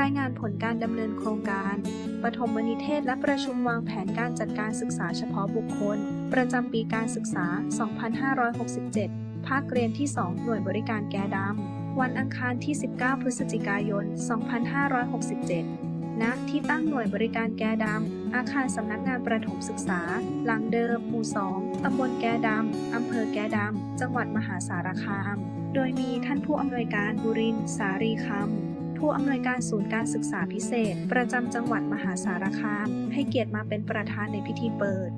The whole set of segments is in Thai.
รายงานผลการดำเนินโครงการ ปฐมนิเทศและประชุมวางแผนการจัดการศึกษาเฉพาะบุคคล ประจำปีการศึกษา 2567 ภาคเรียนที่ 2 หน่วยบริการแกดำ วันอังคารที่ 19 พฤศจิกายน 2567 ณ ที่ตั้งหน่วยบริการแกดำ อาคารสำนักงานประถมศึกษา หลังเดิม หมู่ 2 ตำบลแกดำ อำเภอแกดำ จังหวัดมหาสารคาม โดยมีท่านผู้อำนวยการบุรินทร์สารีคำ ผู้อำนวยการศูนย์การศึกษาพิเศษ ประจำจังหวัดมหาสารคาม ให้เกียรติมาเป็นประธานในพิธีเปิด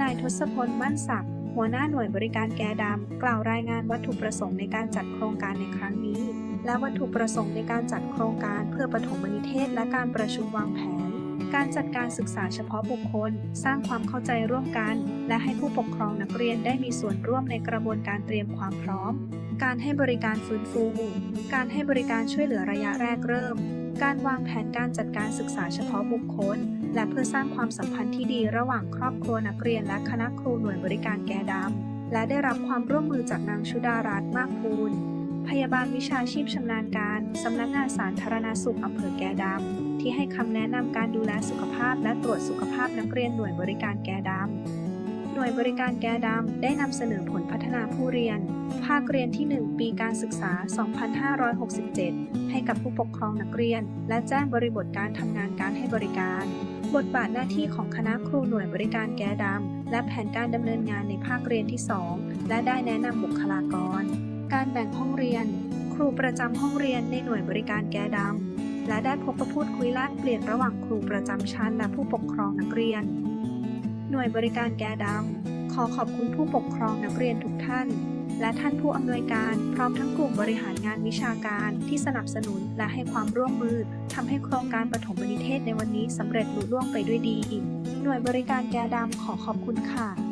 นายทศพลมั่นศักดิ์หัวหน้าหน่วยบริการแกดำกล่าวรายงานวัตถุประสงค์ในการจัดโครงการในครั้งนี้ และวัตถุประสงค์ในการจัดโครงการเพื่อปฐมนิเทศและการประชุมวางแผน การจัดการศึกษาเฉพาะบุคคล สร้างความเข้าใจร่วมกัน และให้ผู้ปกครองนักเรียนได้มีส่วนร่วมในกระบวนการเตรียมความพร้อม การให้บริการฟื้นฟู การให้บริการช่วยเหลือระยะแรกเริ่ม การวางแผนการจัดการศึกษาเฉพาะบุคคล และเพื่อสร้างความสัมพันธ์ที่ดีระหว่างครอบครัวนักเรียนและคณะครูหน่วยบริการแกดำและได้รับความร่วมมือจากนางชุดารัตน์มากพูน พยาบาลวิชาชีพชำนาญการ สำนักงานสาธารณสุขอำเภอแกดำ ที่ให้คำแนะนำการดูแลสุขภาพและตรวจสุขภาพนักเรียนหน่วยบริการแกดำ หน่วยบริการแกดำได้นำเสนอผลพัฒนาผู้เรียน ภาคเรียนที่ 1 ปีการศึกษา 2567 ให้กับผู้ปกครองนักเรียน และแจ้งบริบทการทำงานการให้บริการ บทบาทหน้าที่ของคณะครูหน่วยบริการแกดำ และแผนการดำเนินงานในภาคเรียนที่ 2 และได้แนะนำบุคลากร การแบ่งห้องเรียน ครูประจำห้องเรียนในหน่วยบริการแกดำ และได้พบประพูดคุยแลกเปลี่ยนระหว่างครูประจำชั้นและผู้ปกครองนักเรียน หน่วยบริการแกดำ ขอขอบคุณผู้ปกครองนักเรียนทุกท่าน และท่านผู้อำนวยการพร้อมทั้งกลุ่มบริหารงานวิชาการที่สนับสนุนและให้ความร่วมมือทำให้โครงการปฐมนิเทศในวันนี้สำเร็จลุล่วงไปด้วยดีอีก หน่วยบริการแกดำขอขอบคุณค่ะ